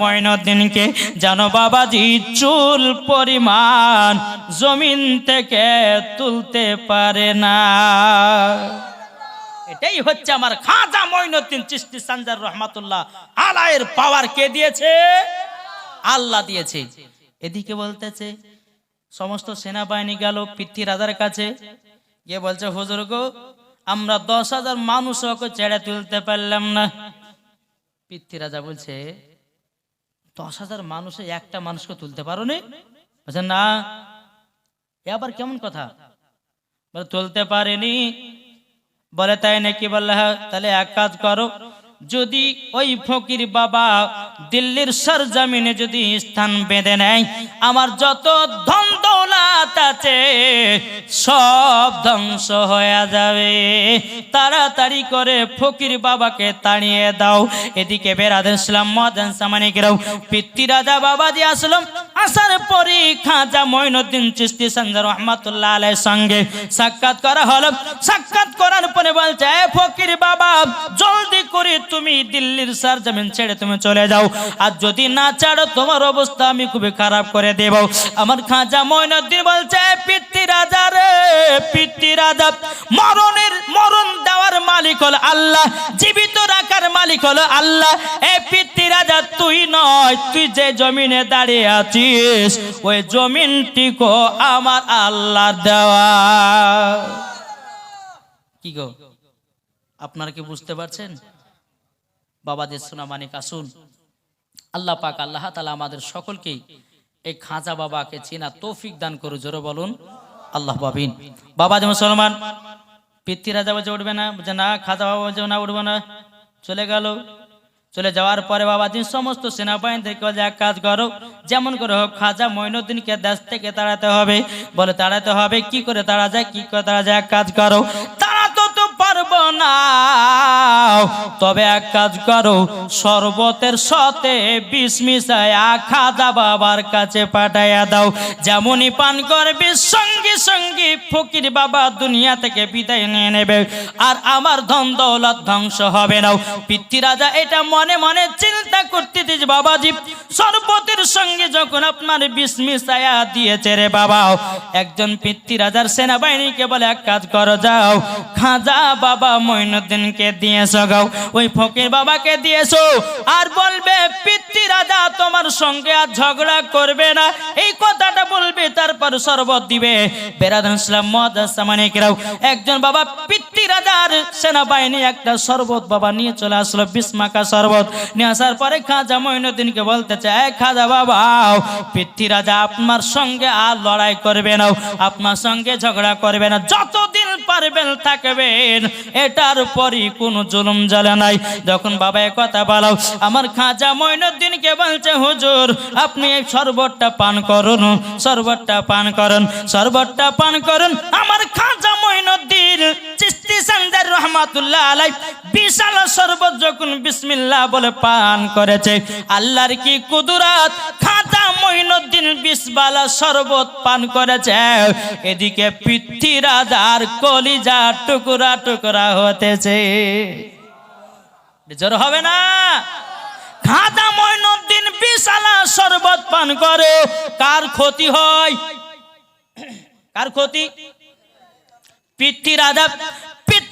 ময়নদিনকে জানো বাবাজি, চুল পরিমাণ জমিন থেকে তুলতে পারে না। এটাই হচ্ছে আমার খাজা মঈনুদ্দিন চিস্তি সানজার রহমাতুল্লাহ। আলায়ের পাওয়ার কে দিয়েছে? আল্লাহ দিয়েছে। এদিকে বলতেছে, সমস্ত সেনাবাহিনী গেল পিতৃ রাজার কাছে। গিয়ে বলছে, হুজুর গো, আমরা দশ হাজার মানুষ ওকে ছেড়ে তুলতে পারলাম না। পিতৃ রাজা বলছে দশ হাজার মানুষে একটা মানুষকে তুলতে পারো নি না। এ আবার কেমন কথা? তুলতে পারেনি। বলে, তাই নাকি? বললে হ্যাঁ তাহলে এক কাজ করো। যদি ওই ফকির বাবা দিল্লির সরজমিনে যদি স্থান বেঁধে নেয়, আমার যত ধন আছে সব ধ্বংস হয়ে যাবে। তাড়াতাড়ি করে ফকির বাবাকে তাড়িয়ে দাও। এদিকে বেরাদ ইসলাম মদন সামানিকেরাও পিতৃ রাজা বাবাজি আসলাম। আসার পরে খাজা মঈনুদ্দিন চিস্তি সঞ্জয় রহমাতুল্লাহ আলাইহির সঙ্গে সাক্ষাৎ করা হলো। সাক্ষাৎ করার পরে বলছে, "এ ফকির বাবা, জলদি করে তুমি দিল্লির সার জমিন ছেড়ে তুমি চলে যাও। আর যদি না ছাড়ো, তোমার অবস্থা আমি খুবই খারাপ করে দেব। আমার খাজা মঈনুদ্দিন বলছে "এ পিতৃ রাজা রে, পিতৃ রাজা। মরণের, মরণ দেওয়ার মালিক আল্লাহ, জীবিত রাখার মালিক আল্লাহ। এ পিতৃ রাজা, তুই নয়, তুই যে জমিনে দাঁড়িয়ে আছিস, ওই জমিনটিকো আমার আল্লাহর দেওয়া। কি গো? আপনারা কি বুঝতে পারছেন? বাবাদের সোনা মানিক আসুন। আল্লাহ পাক আল্লাহ তালা আমাদের সকলকেই এই খাঁজা বাবাকে চেনা তৌফিক দান করো জোরে বলুন, আল্লাহ বাবিন বাবা যে মুসলমান, পিতৃ রাজা বলছে, উঠবে না। যে না, খাঁজা বাবা বলছে, না, উঠবে না। চলে গেল। চলে যাওয়ার পরে বাবা দিন সমস্ত সেনাবাহিনী থেকে বলে, এক কাজ করো যেমন করে হোক খাজা মঈনুদ্দিনকে দেশ থেকে তাড়াতে হবে। বলে তাড়াতে হবে? কি করে তাড়া যায়? কি করে তাড়া যায়? এক কাজ করো। তাড়াতো তো পারব না। তবে এক কাজ করো শরবতের সাথে বিষ মিশায়া খাজা বাবার কাছে পাঠাইয়া দাও। যেমনই পান করবি সঙ্গে সঙ্গে ফকির বাবা দুনিয়া থেকে বিদায় নিয়ে নেবে। আর আমার ধন দৌলত ধ্বংস হবে না। পিতৃ রাজা এটা মনে মনে মনে চিন্তা করতে যে বাবাজি, শরবতের সঙ্গে যখন আপনার বিষ মিশায়া দিয়েছে রে বাবা, একজন পিতৃ রাজার সেনাবাহিনীকে বলে, এক কাজ করো, যাও, খাজা বাবা মঈনুদ্দিনকে দিয়েছ গাও ওই ফকির বাবাকে দিয়েছ, আর বলবে পিতৃ রাজা তোমার সঙ্গে আর ঝগড়া করবে না, এই কথাটা বলবে, তারপর শরবত দিবে। বেরাদান ইসলাম মদামানিকরাও একজন বাবা পিতৃ রাজার সেনাবাহিনী একটা শরবত বাবা নিয়ে চলে আসলো, বিসমাকা শরবত। নিয়ে আসার পরে খাজা মঈনুদ্দিনকে বলতে চায় খাজা বাবা পিতৃ রাজা আপনার সঙ্গে আর লড়াই করবে না, আপনার সঙ্গে ঝগড়া করবে না, যতদিন পারবেন থাকবেন, এটার পরই কোনো জুলুম নাই। যখন বাবা কথা আমার খাজা বলছে, হুজুর, আপনি এই শরবতটা পান করুন, শরবতটা পান করুন, শরবতটা পান করুন, আমার খাজা মঈনুদ্দিন চিস্তি সান্দার রহমাতুল্লাহ আলাই বিশাল শরবত যখন বলে পান করেছে। আল্লাহর কি কুদরাত? বিসবালা শরবত পান করেছে। এদিকে কলিজা টুকরা হতেছে। হবে না? খাজা মঈনুদ্দিন বিশালা পান করে। কার ক্ষতি হয়? কার ক্ষতি? পিতৃ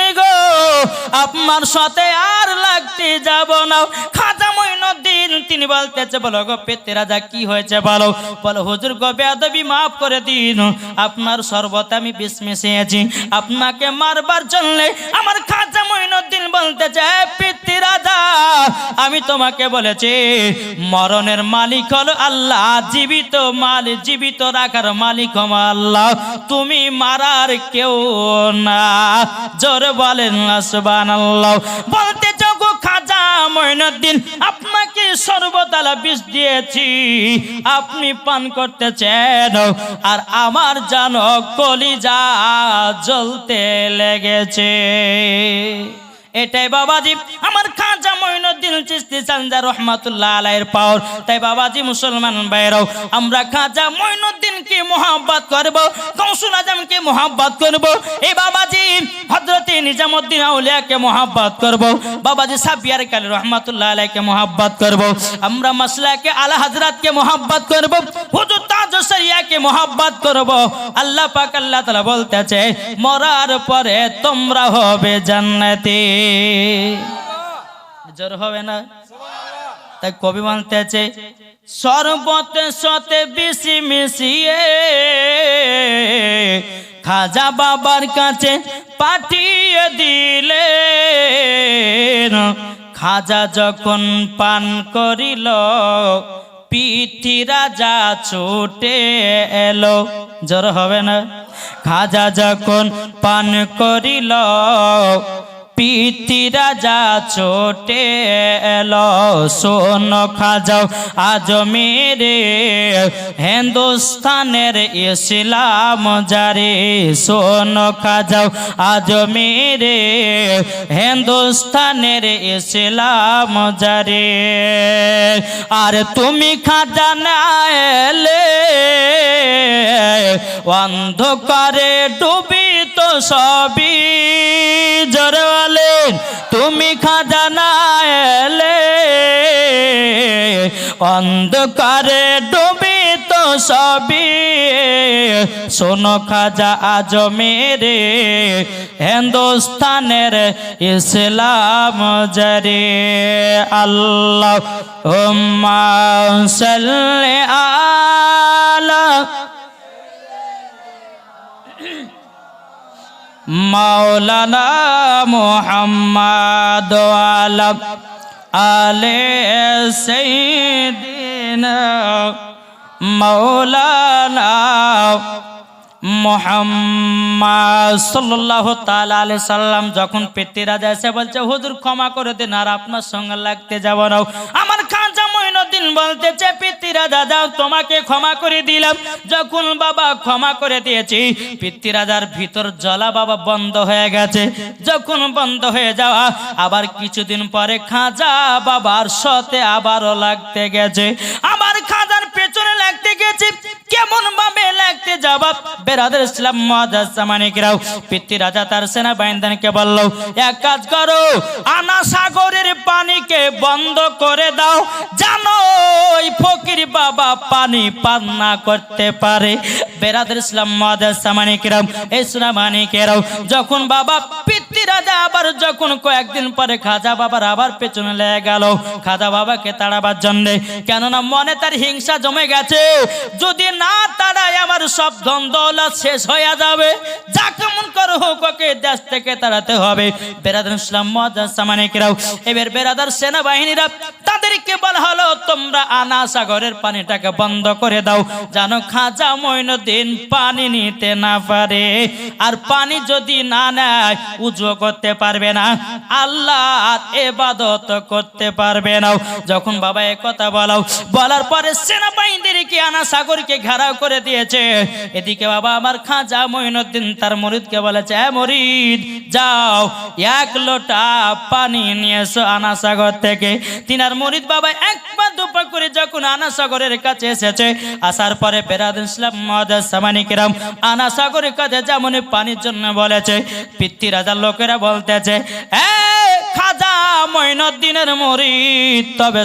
মঈনুদ্দিন গো, আপনার সাথে আর লাগতে যাব না। খাজা মঈনুদ্দিন, তিনি বলতেছে, বলো গো পিতৃ রাজা, কি হয়েছে বলো? বলো, হুজুর গো বেয়াদবি মাফ করে দিন। আপনার শরবত আমি বিষ মিশিয়েছি। আপনাকে মারবার জন্য আমার খাজা মঈনুদ্দিন বলতে চায় পিতৃ রাজা, আমি তোমাকে বলেছি, মরণের মালিক হলো আল্লাহ, জীবিত মাল, জীবিত রাখার মালিক হলো আল্লাহ। তুমি মারার কেউ না। জোরে বলেন, সুবহানাল্লাহ। বলতে যোগ খাজা মঈনুদ্দিন, আপনাকে সর্বতালা বিষ দিয়েছি, আপনি পান করতে চেন আর আমার জানো কলিজা জ্বলতে লেগেছে। এটাই বাবাজি। আমার খাজা মঈনুদ্দিন চিস্তি চান্দা রহমাতুল্লাহ আলাইহির পাওয়ার। তাই বাবাজি, মুসলমান ভাইরাও আমরা খাজা মঈনুদ্দিনকে মোহাব্বত করব কৌশল আজমকে মোহাব্বত করব। এই বাবাজি, হযরতে নিজামুদ্দিন আউলিয়াকে মোহাব্বত করব। বাবাজি সাবিয়ার কালী রহমাতুল্লাহ আলাইহিকে মোহাব্বত করব। আমরা মাসলাকে আলা হযরতকে মোহাব্বত করব। হুজুর তাজ শরিয়াকে মোহাব্বত করব। আল্লাহ পাক আল্লাহ তাআলা বলতেছে, মরার পরে তোমরা হবে জান্নাতি। জোর হবে না? তাই কবি বলতেছে সর্বতে সতে বিশি মিশিয়ে খাজা বাবার কাছে পাঠিয়ে দিলে খাজা যখন পান করিল পিঠি রাজা ছুটে এলো। জ্বর হবে না। খাজা যখন পান করিল পিতি রাজা ছোটে এলো, সোন খাজাও আজ মেরে। হিন্দুস্তানের ইসলাম জারে, সোন খাজাও আজ মেরে। হিন্দুস্তানের ইসলাম জারে। আর তুমি খাজা না এলে, অন্ধকারে ডুবি তো সবই। জরওয়ালেন, তুমি খাজানা এলে। অন্ধকারে ডুবি তো সবই। শোনো খাজা আজ মেরে, হিন্দুস্তানের ইসলাম জরে। আল্লাহ সাল্লি আলা মাওলানা মোহাম্মদ আলম আলে সৈদিনা মৌলানা মোহাম্মদ সাল্লাহ তালে সাল্লাম যখন পেত্তিরাজা এসে বলছে, হুজুর, ক্ষমা করে দিন, আর আপনার সঙ্গে লাগতে যাব না। আমার খাজা মঈনুদ্দিন বলতেছে পিতৃরাজা যাও তোমাকে ক্ষমা করে দিলাম। যখন বাবা ক্ষমা করে দিয়েছি, পিতৃরাজার ভিতর জলা বাবা বন্ধ হয়ে গেছে। যখন বন্ধ হয়ে যাওয়া, আবার কিছুদিন পরে খাজা বাবার সাথে আবারও লাগতে গেছে। আমার খাজার পেছনে লাগতে গেছে। কেমন ভাবে লাগতে যাবা? বেরাদের ইসলাম মানিকরাও পিতৃরাজা তার সেনা বাহিনীকে বলল, এক কাজ করো, আনা সাগরের পানিকে বন্ধ করে দাও। জানো ফকির বাবা পানি পান না করতে পারে। বেরাদের ইসলাম এই সোনা মানিকেরাও যখন বাবা আবার যখন কয়েকদিন পরে খাজা বাবার আবার পেছনে লেগে গেল, খাজা বাবাকে তাড়াবার কেননা মনে তার হিংসা জমে গেছে, যদি না তাড়ায় আমার সব ধন শেষ হয়ে যাবে। যা কেমন করো হোক ওকে দেশ থেকে তাড়াতে হবে। বেরাদার ইসলাম সামানিকরাও এবার বেরাদার সেনাবাহিনীরা তাদেরকে বলা হলো তোমরা আনা সাগরের পানিটাকে বন্ধ করে দাও। জানো খাজা মইনুদ্দিন পানি নিতে না পারে। আর পানি যদি না নেয়, উজু করতে পারবে না। আল্লাহ এবাদত করতে পারবে না। যখন বাবা এ কথা বলাও, বলার পরে সেনাবাহিনীদেরকে আনা সাগরকে ঘেরাও করে দিয়েছে। এদিকে বাবা আমার খাজা মঈনুদ্দিন তার মরিদকে বলেছে হ্যাঁ মরিদ, যাও, এক লোটা পানি নিয়ে এসো আনা সাগর থেকে। তিনার মরিদ বাবা একবার দুপা করে যখন আনা সাগরের কাছে এসেছে, আসার পরে বেরাদ মহাদাস সামানিকেরাম আনা সাগরের কাছে যেমন পানির জন্য বলেছে, পিতৃ রাজার লোকেরা বলতেছে "এই খাজা মঈনুদ্দিনের মরিদ, তবে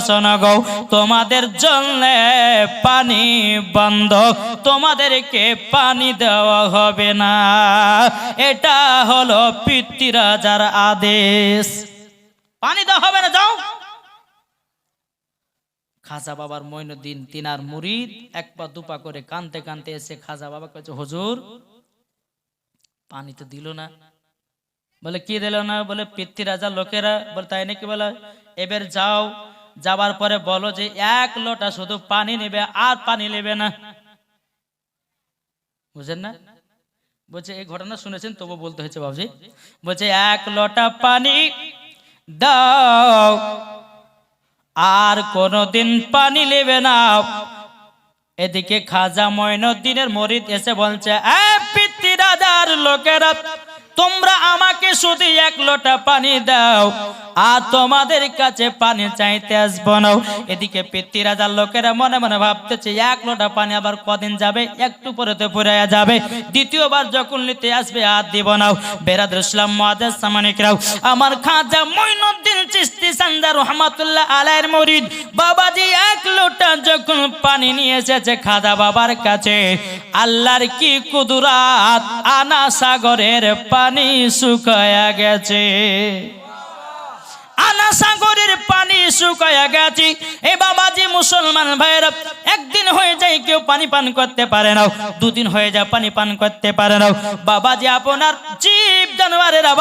তোমাদের জন্য পানি বন্ধ, তোমাদেরকে পানি দেওয়া হবে না। এটা হলো পিতৃরাজার আদেশ। পানি দেওয়া হবে না, যাও। খাজা বাবার মইনুদ্দিন, তিনার মুরিদ, এক পা দুপা করে কানতে কানতে এসে খাজা বাবা কাছে হুজুর, পানি তো দিল না। বলে, কি দিল না? বলে, পিতৃ রাজা লোকেরা। বলে, তাই নাকি? বলে, এবার যাও, যাবার পরে বলো যে এক লোটা শুধু পানি নেবে আর পানি নেবে না। বুঝেন না? বলছে, এই ঘটনা শুনেছেন, তবু বলতে হয়েছে বাবুজি। বলছে, এক লোটা পানি দাও আর কোনোদিন পানি নেবে না। এদিকে খাজা ময়নুদ্দিনের মরিদ এসে বলছে, "এ পিতৃ রাজার লোকেরা, তোমরা আমাকে শুধু এক লোটা পানি দাও। আর তোমাদের কাছে পানি চাইতে আসব না। এদিকে পিতৃরাজার লোকেরা মনে মনে ভাবতেছে, এক লোটা পানি আবার কদিন যাবে? একটু পরে তো ফুরাইয়া যাবে। দ্বিতীয়বার যখন নিতে আসবে, আর দিব না। বেরাদুল ইসলাম মহাদেশ সামানিকরাও, আমার খাজা মইনুদ্দিন চিস্তি সান্দা রহমাতুল্লাহ আলাইয়ের মরিদ, বাবাজি এক লোটা যখন পানি নিয়ে এসেছে খাজা বাবার কাছে, আল্লাহর কি কুদুরাত? আনা সাগরের পানি শুকায়া গেছে। সাগরের পানি শুকায়া গেছে, এ বাবাজি মুসলমান ভাইয়েরা, একদিন হয়ে যায় কেউ পানি পান করতে পারে না। দুদিন হয়ে যায় পানি পান করতে পারে না। বাবাজি আপনার জীব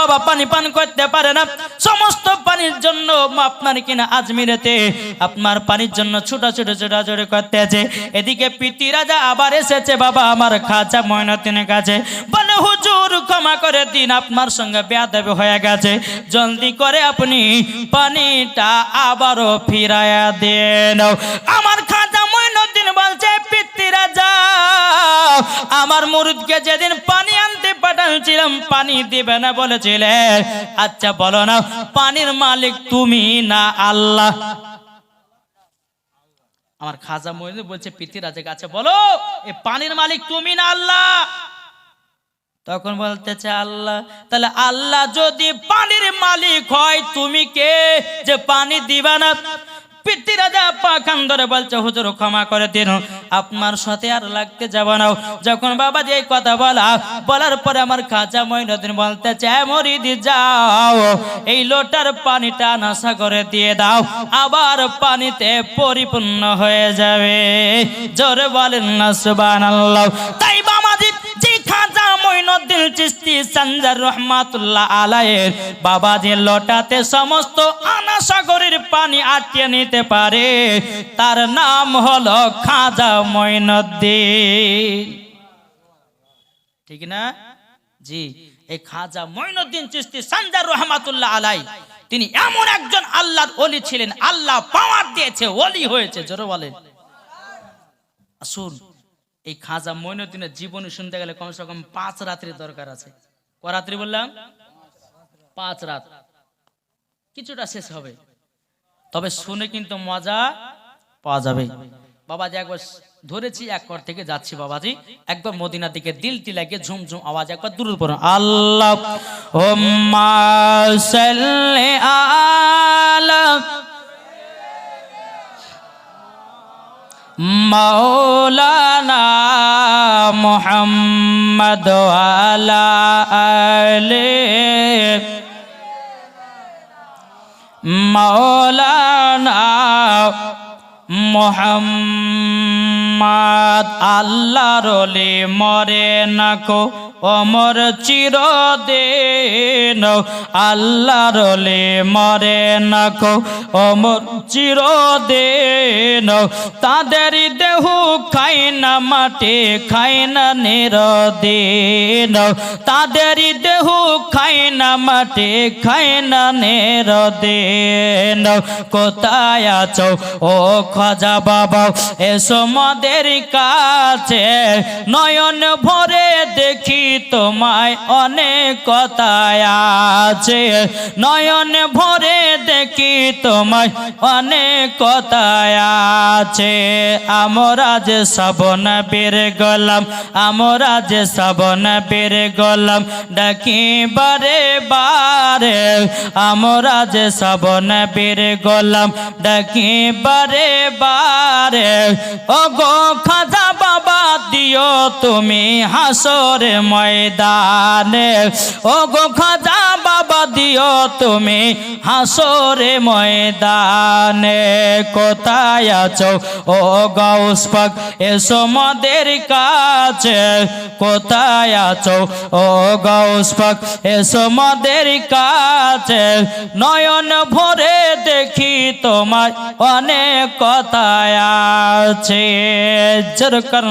বাবা পানি পান করতে পারে না। সমস্ত পানির জন্য আপনার কিনা আজমিরেতে, আপনার পানির জন্য ছোট ছোট করতে আছে এদিকে পিতি রাজা আবার এসেছে, বাবা, আমার খাঁচা ময়নতিনের কাছে বলে হুজুর, ক্ষমা করে দিন, আপনার সঙ্গে বেয়াদবি হয়ে গেছে। জলদি করে আপনি পানিটা আবারও ফিরাইয়া দেন। আমার খাঁচা ময়নতিন বলছে পিতি রাজা আমার মুরুদকে যেদিন পানি আনতে পাঠাচ্ছিলাম পানি দিবে না বলেছিলে। আচ্ছা বলো না, পানির মালিক তুমি না আল্লাহ? আমার খাজা মহিন বলছে পিতিরাজে কাছে বলো, এ পানির মালিক তুমি না আল্লাহ? তখন বলতেছে আল্লাহ, তাহলে আল্লাহ যদি পানির মালিক হয়, তুমি কে? যে পানি দিবা না? পিতৃ রাজা পাখান ধরে বলছে, হুজুর, ক্ষমা করে দিন। আপনার সাথে আর লাগতে যাব না। যখন বাবা যে কথা বলা, বলার পরে আমার খাজা মইনুদ্দিন বলতে চায় মরিদি, যাও। এই লোটার পানিটা নাশা করে দিয়ে দাও। আবার পানিতে পরিপূর্ণ হয়ে যাবে। জোরে বলেন না, সুবহানাল্লাহ। তাই বাবাজি, যে খাজা মইনুদ্দিন চিস্তি সঞ্জার রহমাতুল্লাহ আলাইয়ের বাবা যে লোটাতে সমস্ত আনা সাগরের পানি আটকে নিতে পারে। তার নাম হলো খাজা ঠিক না? জি, এই খাজা মইনুদ্দিন চিস্তি সঞ্জার রহমাতুল্লাহ আলাই, তিনি এমন একজন আল্লাহর ওলি ছিলেন, আল্লাহ পাওয়ার দিয়েছে, ওলি হয়েছে, জোরে বলেন। আসুন এই খাজা মইনুদ্দিনের জীবনী শুনতে গেলে কমসে কম পাঁচ রাত্রির দরকার আছে। ক রাত্রি বললাম? পাঁচ রাত। কিছুটা শেষ হবে, তবে শুনে কিন্তু মজা পাওয়া যাবে। বাবাজি একবার ধরেছি, এক কর থেকে যাচ্ছি বাবাজি। একবার মদিনার দিকে দিলটি লাগে ঝুমঝুম আওয়াজ, একবার দূর পড়ো। আল্লাহ মৌলানা মোহাম্মদ আলে মৌলানা মোহাম্মদ আল্লাহ রলে মরে নাকো অমর চিরদিন আল্লাহ রলে মরে নাকো। অমর চির চিরদিন তাদের দেহ খাই না, মাটি খাই না নিরদিন। তাদের দেহ খাই না, মাটি খাই না নিরদিন। কোথায় আছো ও খাজা বাবা? এসো মদের কাছে, নয়ন ভরে দেখি তোমায় অনেক কথায় আছে। নয়ন ভরে দেখি তোমায় অনেক কথায় আছে। আমরা যে শ্রাবণ বের গলাম, আমরা যে শ্রাবণ বের গলাম ডাকি বারে বারে। আমরা যে শ্রাবণ বের গলাম ডাকি বারে বারে। ও গো খাজা বাবা, দিও তুমি হাসর ময়দানে। ও গো খাজা বাবা, দিও তুমি হাসরে ময়দানে। কোথায় আছো? ও গাউস পাক এসো মদের কাছে। কোথায় আছো? ও গাউস পাক এসো মদের কাছে। নয়ন ভরে দেখি তোমার অনেক কথায় আছে। যেরকম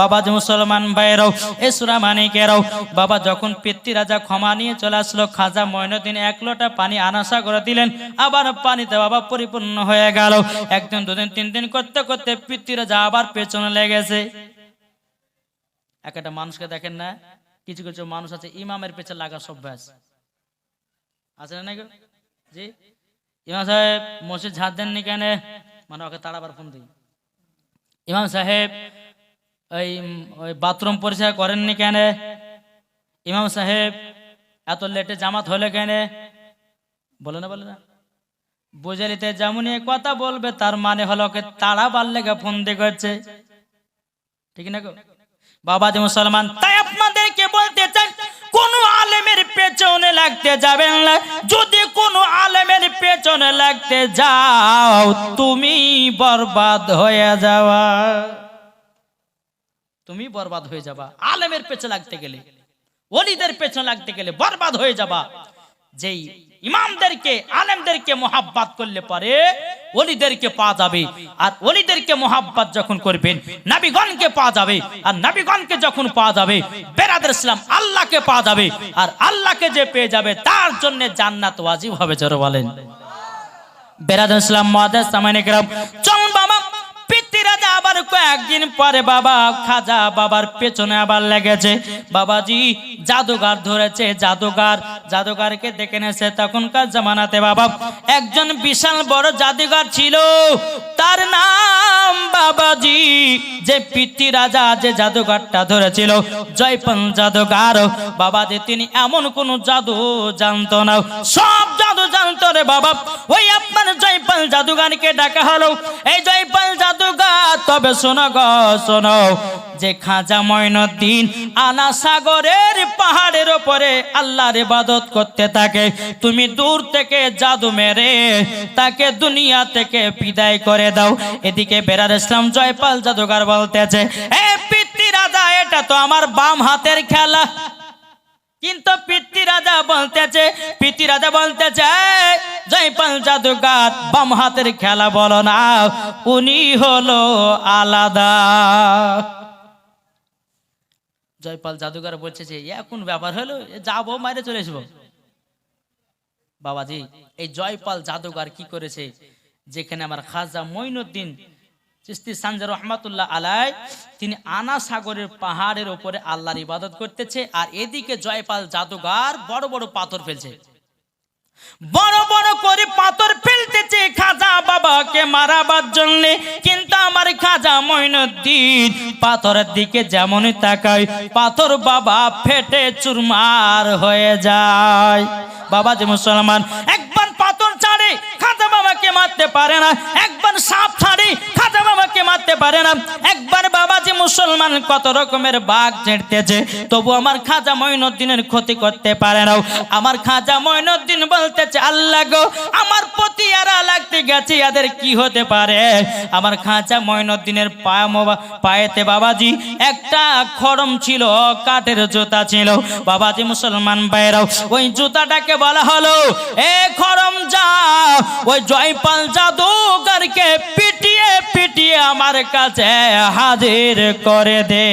বাবা যে মুসলমান ভাইরাও এ সুরা মানিকেরাও, বাবা যখন পিতৃ রাজা ক্ষমা নিয়ে চলে আসলো, খাজা ময়নদিন এক লোটা পানি আনাসা করে দিলেন, আবার পানিতে বাবা পরিপূর্ণ হয়ে গেল। একদিন, দুদিন, তিন দিন করতে করতে পিতৃ রাজা আবার পেছনে লেগেছে। এক একটা মানুষকে দেখেন না, কিছু কিছু মানুষ আছে, ইমামের পেছনে লাগা অভ্যাস আছে না জি? ইমাম সাহেব, মসজিদ ঝাঁট দেননি কেন? মানে ওকে তাড়াবার ফোন দিই। ইমাম সাহেব ওই বাথরুম পরিষ্কার করেননি কেন? ইমাম সাহেব, এত লেটে জামাত হলে কেন? বলে না বলে না। বুঝে নিতে যেমনই কথা বলবে, তার মানে হলো ওকে তাড়াবার লেগে ফোন দিয়ে করছে। ঠিক না গো? বাবা যে মুসলমান, তাই আপনাদেরকে বলতে চাই, কোন আলেমের পেছনে লাগতে যাবেন না। যদি কোন আলেমের পেছনে লাগতে যাও, তুমি বরবাদ হয়ে যাওয়া। তুমি বরবাদ হয়ে যাবা। আলেমের পেছনে লাগতে গেলে, ওলিদের পেছনে লাগতে গেলে বরবাদ হয়ে যাবা। যেই ইমামদেরকে, আলেমদেরকে মোহাব্বাত করলে পারে ওলিদেরকে পাওয়া যাবে। আর ওলিদেরকে মোহাব্বত যখন করবেন, নাবিগণকে পাওয়া যাবে। আর নাবিগণকে যখন পাওয়া যাবে, বেরাদের ইসলাম আল্লাহকে পাওয়া যাবে। আর আল্লাহকে যে পেয়ে যাবে, তার জন্য জান্নাত ওয়াজিব হবে, জোরে বলেন। বেরাদের ইসলাম মহাদেশ সামানিকরাম কয়েকদিন পরে বাবা খাজা বাবার পেছনে আবার লেগেছে। বাবাজি জাদুগার ধরেছে জাদুগার জাদুগারকে দেখে নেছে তখনকার জামানাতে বাবা। একজন বিশাল বড় জাদুগার ছিল, তার নাম বাবাজি, যে পিতৃ রাজা যে জাদুগারটা ধরেছিল। জয়পাল জাদুগার বাবাজি তিনি এমন কোন জাদু জানতো না। সব জাদু জানতো রে বাবা। ওই আপনার জয়পাল জাদুগারকে ডাকা হলো। এই জাদুগার তবে শোনো গো, শোনো। যে খাজা ময়নুদ্দিন আনা সাগরের পাহাড়ের ওপরে আল্লাহর ইবাদত করতে থাকে, তুমি দূর থেকে জাদু মেরে তাকে দুনিয়া থেকে বিদায় করে দাও। এদিকে বেরার ইসলাম জয়পাল জাদুগার বলতেছে, এ পিতৃ রাজা, এটা তো আমার বাম হাতের খেলা। কিন্তু পিতৃ রাজা বলতেছে, পিতৃ রাজা বলতেছে জয়পাল জাদুগার বাম হাতের খেলা বলো না, উনি হলো আলাদা। জয়পাল জাদুগার বলছে যে এখন ব্যাপার হলো? যাব মারে চলে আসব। বাবাজি, এই জয়পাল জাদুগার কি করেছে? যেখানে আমার খাজা মঈনুদ্দিন চিস্তি সানজার রহমাতুল্লাহ আলাই, তিনি আনা সাগরের পাহাড়ের উপরে আল্লাহর ইবাদত করতেছে আর এদিকে জয়পাল জাদুগার বড় বড় পাথর ফেলছে। বড় বড় করে পাথর ফেলতেছে খাজা বাবাকে মারাবার জন্য, কিন্তু আমার খাজা মঈনুদ্দিন পাথরের দিকে যেমনই তাকায়, পাথর বাবা ফেটে চুরমার হয়ে যায়। বাবা যে মুসলমান, একবার পাথর ছাড়ে মারতে পারে না। একবার সাপ ছাড়ে, খাজা বাবাকে মারতে পারে না। একবার বাবা যে মুসলমান কত রকমের বাঘ ছেড়তেছে। তবু আমার খাজা মঈনুদ্দিনের ক্ষতি করতে পারে না। আমার খাজা মঈনুদ্দিন বলতেছে, আল্লাহ গো, আমার প্রতি এরা লাগতে গেছে, এদের কি হতে পারে? আমার খাঁচা মঈনুদ্দিনের পায়ে পায়েতে বাবাজি একটা খড়ম ছিল, কাঠের জুতা ছিল। বাবাজি মুসলমান বাইরাও ওই জুতাটাকে বলা হলো, এ খড়ম যা, ওই জয়পাল করকে পিটিয়ে পিটিয়ে আমার কাছে হাজির করে দে।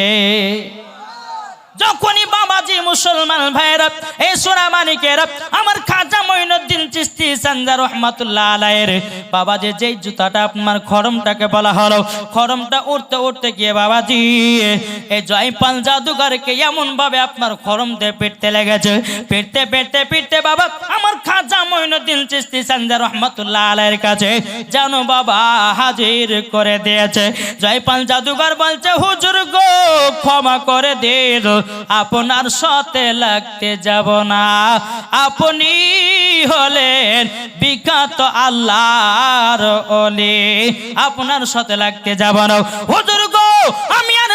যখনই বাবাজি মুসলমান ভাইরা এই সোনা মানিকেরা আমার খাজা মঈনুদ্দিন চিস্তি সানজা রহমাতুল্লাহ আলাইয়ের বাবাজি, যেই জুতাটা আপনার খরমটাকে বলা হলো, খরমটা উঠতে উঠতে গিয়ে বাবাজি এই জয়পাল জাদুঘরকে এমন ভাবে আপনার খরম দিয়ে পিটতে লেগেছে। পিটতে পিটতে পিটতে বাবা, আমার খাজা মঈনুদ্দিন চিস্তি সানজা রহমাতুল্লাহ আলাইয়ের কাছে জানো বাবা হাজির করে দিয়েছে। জয়পাল জাদুঘর বলছে, হুজুর গো, ক্ষমা করে দিন আপনার সাথে লাগতে যাব না। আপনি হলেন বিখ্যাত আল্লাহর অলি। আপনার সাথে লাগতে যাব না। হুজুর গো, আমি আর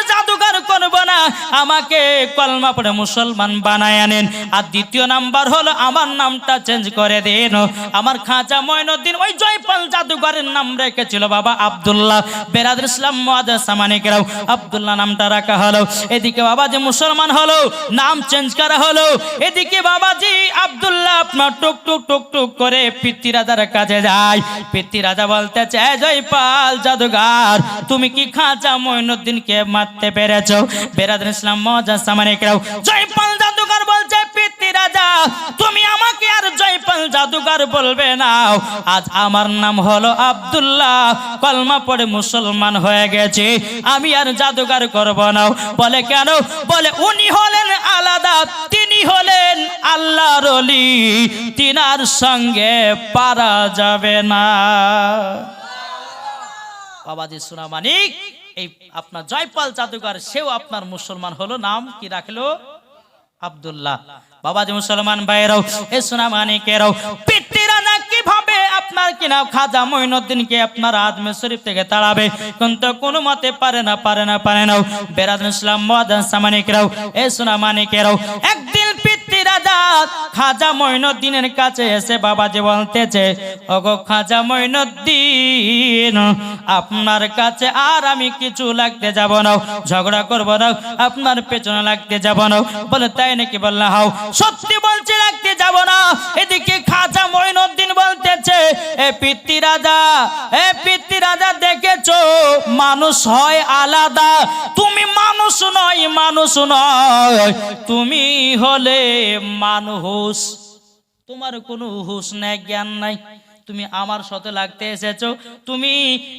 করব না? আমাকে কলমা পড়ে মুসলমান বানায় আনেন। আর দ্বিতীয় নাম্বার হলো, আমার নামটা চেঞ্জ করে আমার খাঁচা ওই জয়পাল জাদুঘরের নাম রেখেছিল বাবা আব্দুল্লাহ। বেরাদুল ইসলাম আব্দুল্লাহ নামটা রাখা হলো। এদিকে বাবা যে মুসলমান হলো, নাম চেঞ্জ করা হলো। এদিকে বাবাজি আব্দুল্লাহ আপনার টুক টুক টুক টুক করে পিতৃ রাজার কাছে যায়। পিতৃ রাজা বলতে চায়, জয়পাল জাদুঘর, তুমি কি খাঁচা মঈনুদ্দিনকে মারতে পেরেছ? বেরাদুল ইসলাম মহাদ সামানিকরাও জয়পাল জাদুঘর বলছে পিতৃ রাজা, তুমি আমাকে আর জয়পাল জাদুঘর বলবে না। আজ আমার নাম হলো আব্দুল্লাহ, কলমা পড়ে মুসলমান হয়ে গেছে। আমি আর জাদুঘর করব না। বলে কেন? বলে, উনি হলেন আলাদা, তিনি হলেন আল্লাহর অলি। তিনার সঙ্গে পারা যাবে না। বাবাজি সোনা মানিক। এই আপনার জয়পাল জাদুঘর, সেও আপনার মুসলমান হলো। নাম কি রাখল? আব্দুল্লাহ। বাবাজি মুসলমান ভাইরাও এ সোনা মানিকেরাও পিতৃরাজা কীভাবে আপনার কিনা? খাজা আপনার আজমে শরীফ থেকে তাড়াবে। কিন্তু কোনো মতে পারে না পারে না পারে না। বেরাদ ইসলাম মহাদান সামানিকেরাও, এ সোনা মানিকেরাও খাজা মঈনুদ্দিনের কাছে এসে বলতেছে, ওগো খাজা আপনার কাছে আর আমি কিছু লাগতে যাব না। ঝগড়া না, আপনার পেছনে লাগতে যাব না। বলে, তাই নাকি? হাও, সত্যি বলছে, লাগতে যাব না। এদিকে খাজা বলতেছে, এ পিতৃ রাজা, এ পিতৃ রাজা দেখেছ? মানুষ হয় আলাদা। তুমি মানুষ নয় মানুষ নয়। তুমি হলে মানুষ। তোমার কোনো হুশ নাই, জ্ঞান নাই। তুমি আমার সাথে লাগতে এসেছ। তুমি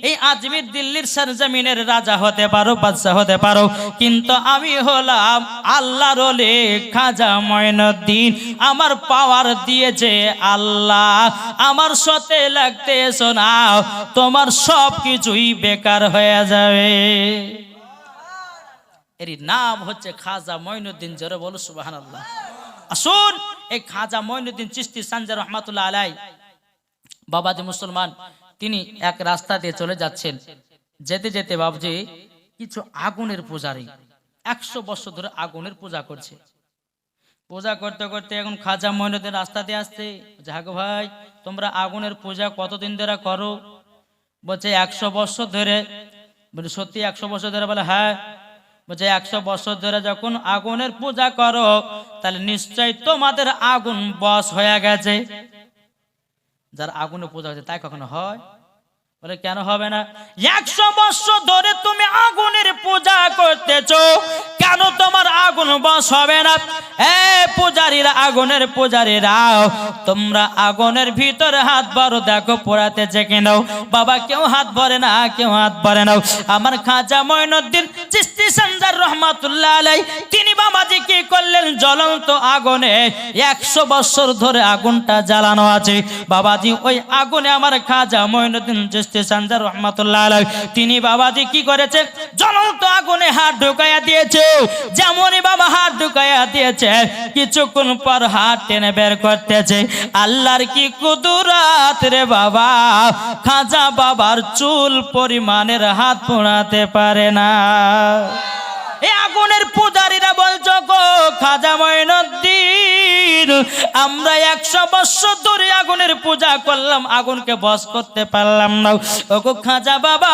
এই আজমির দিল্লির সরজমিনের রাজা হতে পারো, বাদশাহ হতে পারো। কিন্তু আমি হলাম আল্লাহর ওলে, খাজা ময়নুদ্দিন আমার পাওয়ার দিয়েছে আল্লাহ। আমার সাথে লাগতে এসো না। তোমার সব কিছুই বেকার হয়ে যাবে। এর নাম হচ্ছে খাজা মঈনুদ্দিন জোরে বলো সুবাহান আল্লাহ আসুন, এই খাজা মঈনুদ্দিন চিস্তি সানজা রহমাতুল্লাহ আলাই বাবাজি মুসলমান, তিনি এক রাস্তা দিয়ে চলে যাচ্ছেন। যেতে যেতে বাবজি কিছু আগুনের পূজারি, একশো বছর ধরে আগুনের পূজা করছে। পূজা করতে করতে এখন খাজা মঈনুদ্দিন রাস্তা দিয়ে আসছে জাগো ভাই, তোমরা আগুনের পূজা কতদিন ধরে করো? বলছে একশো বছর ধরে, বলে, সত্যি একশো বছর ধরে? বলে হ্যাঁ বলছে একশো বছর ধরে যখন আগুনের পূজা করো, তাহলে নিশ্চয় তোমাদের আগুন বস হয়ে গেছে। যার আগুনে পূজা হচ্ছে তাই কখনো হয়? বলে, কেন হবে না? একশো বছর ধরে তুমি আগুনের পূজা করতেছো, কেন তোমার আগুন বস হবে না? এ পূজারীরা, আগুনের পূজারীরাও তোমরা আগুনের ভিতরে হাত ভরো, দেখো পোড়াতেছে কেন। বাবা, কেউ হাত ভরে না, কেউ হাত ভরে না। আমার খাঁচা মঈনুদ্দিন চিস্তি সঞ্জার রহমাতুল্লাহ তিনি বাবাজি কি করলেন? জ্বলন্ত আগুনে একশো বছর ধরে আগুনটা জ্বালানো আছে। বাবাজি ওই আগুনে আমার খাজা চিস্তি রহমাতুল্লাহ তিনি বাবাজি কি করেছে? জ্বলন্ত আগুনে হাত ঢুকাইয়া দিয়েছে। যেমনই বাবা হাত ঢুকাইয়া দিয়েছে, কিছুক্ষণ পর হাত টেনে বের করতেছে। আল্লাহর কি কুদুরাত রে বাবা? খাজা বাবার চুল পরিমাণের হাত পোড়াতে পারে না। এই আগুনের পূজারীরা বলছো গো খাজা মঈনুদ্দিন আমরা একশো বছর ধরে আগুনের পূজা করলাম, আগুনকে বস করতে পারলাম না। ওগো খাজা বাবা,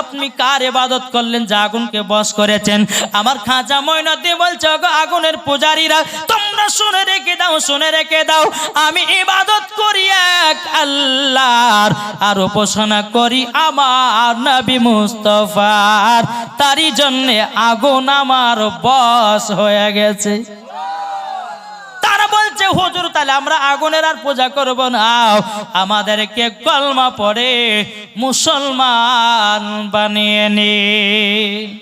আপনি কার ইবাদত করলেন যে আগুনকে বস করেছেন? আমার খাজা মঈনুদ্দিন বলছে গো আগুনের পূজারীরা, তোমরা শুনে রেখে দাও, শুনে রেখে দাও। আমি ইবাদত করি এক আল্লাহর, আর উপাসনা করি আমার নবী মুস্তফার। তারই জন্যে আগুন আমার বস হয়ে গেছে। তারা বলছে, হুজুর, তাহলে আমরা আগুনের আর পূজা করব না। আমাদেরকে কলমা পড়ে মুসলমান বানিয়ে নি।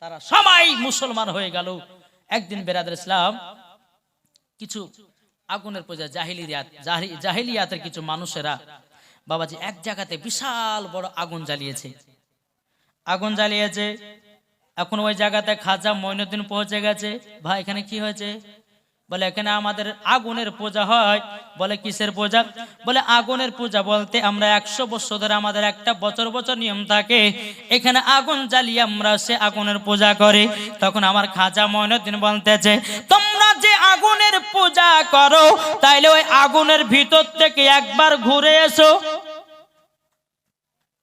তারা সবাই মুসলমান হয়ে গেল। একদিন বেরাদের ইসলাম কিছু আগুনের পূজা জাহিলিয়াত, জাহি- জাহিলিয়াতের কিছু মানুষেরা, বাবাজি, এক জায়গাতে বিশাল বড় আগুন জ্বালিয়েছে। আগুন জ্বালিয়েছে, এখন ওই জায়গাতে খাজা মঈনুদ্দিন পৌঁছে গেছে। ভাই, এখানে কি হয়েছে? বলে, এখানে আমাদের আগুনের পূজা হয়। বলে, কিসের পূজা? বলে, আগুনের পূজা বলতে আমরা একশো বছর ধরে আমাদের একটা বছর বছর নিয়ম থাকে। এখানে আগুন জ্বালিয়ে আমরা সে আগুনের পূজা করি। তখন আমার খাজা মঈনুদ্দিন বলতেছে, তোমরা যে আগুনের পূজা করো, তাইলে ওই আগুনের ভিতর থেকে একবার ঘুরে এসো।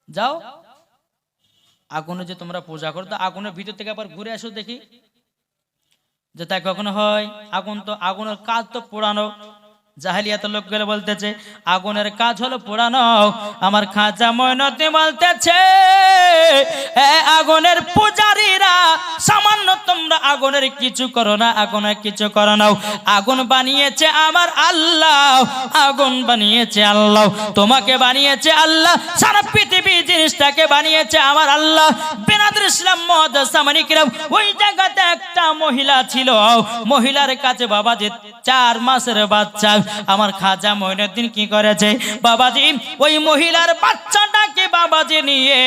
যাও। আগুনে যে তোমরা পূজা করো, তো আগুনের ভিতর থেকে আবার ঘুরে আসো দেখি। যে তা কখনো হয়? আগুন তো আগুনের কাজ তো পোড়ানো জাহেলিয়াত লোক গেলে বলতেছে, আগুনের কাজ হলো পোড়ানো, আমার খাজা ময়নতে বলতেছে আগুনের পূজারীরা, সামান্য তোমরা আগুনের কিছু করো না, আগুনের কিছু করো নাও। আগুন বানিয়েছে আমার আল্লাহ, আগুন বানিয়েছে আল্লাহ। তোমাকে বানিয়েছে আল্লাহ, সারা পৃথিবী জিনিসটাকে বানিয়েছে আমার আল্লাহ। বেনাদুর ইসলাম মহাদাসামানিকরাম ওই জায়গাতে একটা মহিলা ছিল। মহিলার কাছে বাবা যে চার মাসের বাচ্চা আমার খাজা মইনুদ্দিন কি করেছে? বাবাজি, ওই মহিলার বাচ্চাটাকে বাবাজি নিয়ে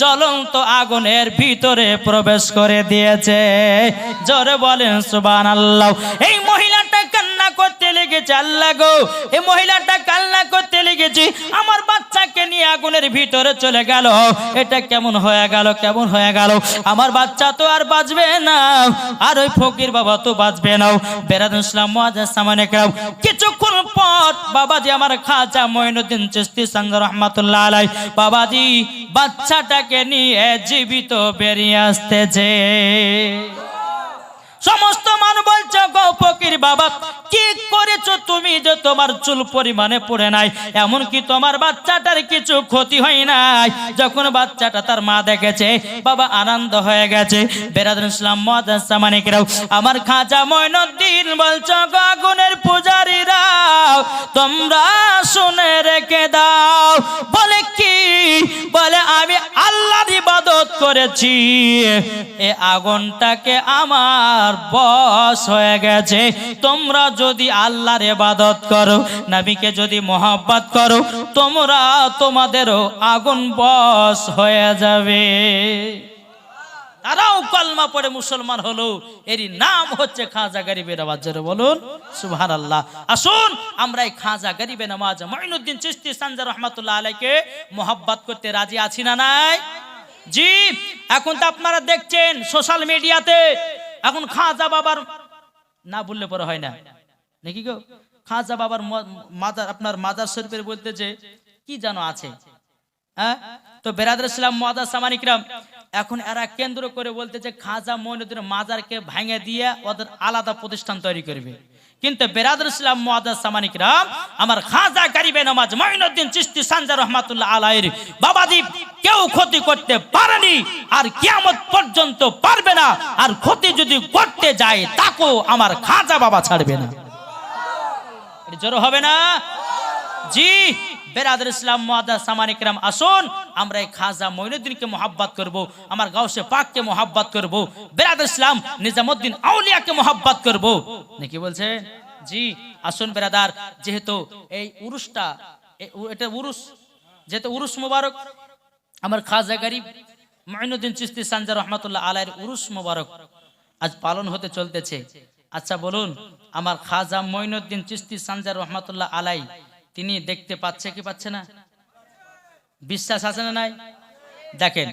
জ্বলন্ত আগুনের ভিতরে প্রবেশ করে দিয়েছে। জোরে বলেন সুবান আল্লাহ এই মহিলাটা করতে লেগেছে আল্লাহ গো। এই মহিলাটা কান্না করতে লেগেছে। আমার বাচ্চাকে নিয়ে আগুনের ভিতরে চলে গেল। এটা কেমন হয়ে গেল, কেমন হয়ে গেল? আমার বাচ্চা তো আর বাঁচবে না। আর ওই ফকির বাবা তো বাঁচবে না। বেরাদ ইসলাম সামানে কেরাম কিছুক্ষণ পর বাবাজি আমার খাজা মঈনুদ্দিন চিশতি সঙ্গ রহমাতুল্লাহ আলাই বাবাজি বাচ্চাটাকে নিয়ে জীবিত বেরিয়ে আসতেছে। সমস্ত মান বলছে, গো ফকির বাবা, কি করেছ তুমি যে তোমার চুল পরিমাণে পড়ে নাই? এমন কি তোমার বাচ্চাটার কিছু ক্ষতি হয় নাই? যখন বাচ্চাটা তার মা দেখেছে, বাবা আনন্দ হয়ে গেছে। বেরাদুল ইসলাম মানিকরাও আমার খাজা ময়নুদ্দিন বলছো, গো আগুনের পূজারীরা, তোমরা শুনে রেখে দাও। বলে কি? বলে, আমি আল্লাহর ইবাদত করেছি। এ আগুনটাকে আমার বস হয়ে গেছে। তোমরা যদি আল্লাহর ইবাদত করো, নবীকে যদি মোহাব্বত করো, তোমরা তোমাদেরও আগুন বস হয়ে যাবে। তারাও কলমা পড়ে মুসলমান হলো। এরই নাম হচ্ছে খাজা গরিবের আওয়াজ, জোরে বলুন। সুবহান আল্লাহ আসুন, আমরা এই খাজা গরিবের নামাজ, মঈনুদ্দিন চিশতি সানজা রহমাতুল্লাহ আলাইকে মোহাব্বত করতে রাজি আছি না নাই? জি, এখন তো আপনারা দেখছেন সোশ্যাল মিডিয়াতে এখন খাজা বাবার না বললে পরে হয় না। নাকি গো? খাজা বাবার মাদার, আপনার মাজার শরীফের বলতে যে, কি জানো আছে? হ্যাঁ? তো বেরাদুল ইসলাম সামানিক সামানিকরাম এখন এরা কেন্দ্র করে বলতে যে, খাজা মইনুদ্দিন মাজারকে ভাঙে দিয়ে ওদের আলাদা প্রতিষ্ঠান তৈরি করবে। কিন্তু বেরাদুল ইসলাম মহাদাস সামানিকরাম আমার খাজা গরিবে নামাজ মঈনুদ্দিন চিস্তি সানজা রহমাতুল্লাহ আলাইর বাবাজি কেউ ক্ষতি করতে পারেনি আর কিয়ামত পর্যন্ত পারবে না। আর ক্ষতি যদি করতে যায়, তাকেও আমার খাজা বাবা ছাড়বে না। জোর হবে না? জি। বেরাদুল ইসলাম মুআদ্দাস সামানিকরাম, আসুন, আমরা এই খাজা মঈনুদ্দিনকে মোহাব্বত করব, আমার গাউসে পাককে মোহাব্বত করব বেরাদুল ইসলাম, নিজামুদ্দিন আউলিয়াকে মোহাব্বত করব। নাকি বলছে? জি, আসুন বেরাদার, যেহেতু এই উরুসটা এটা উরুস, যেহেতু উরুস মুবারক, আমার খাজা গরিব মঈনুদ্দিন চিস্তি সানজা রহমাতুল্লাহ আলাইয়ের উরুস মুবারক আজ পালন হতে চলতেছে। আচ্ছা বলুন, আমার খাজা মঈনুদ্দিন চিস্তি সানজার রহমাতুল্লাহ আলাই তিনি দেখতে পাচ্ছে কি পাচ্ছে না? বিশ্বাস আছে না নাই? দেখেন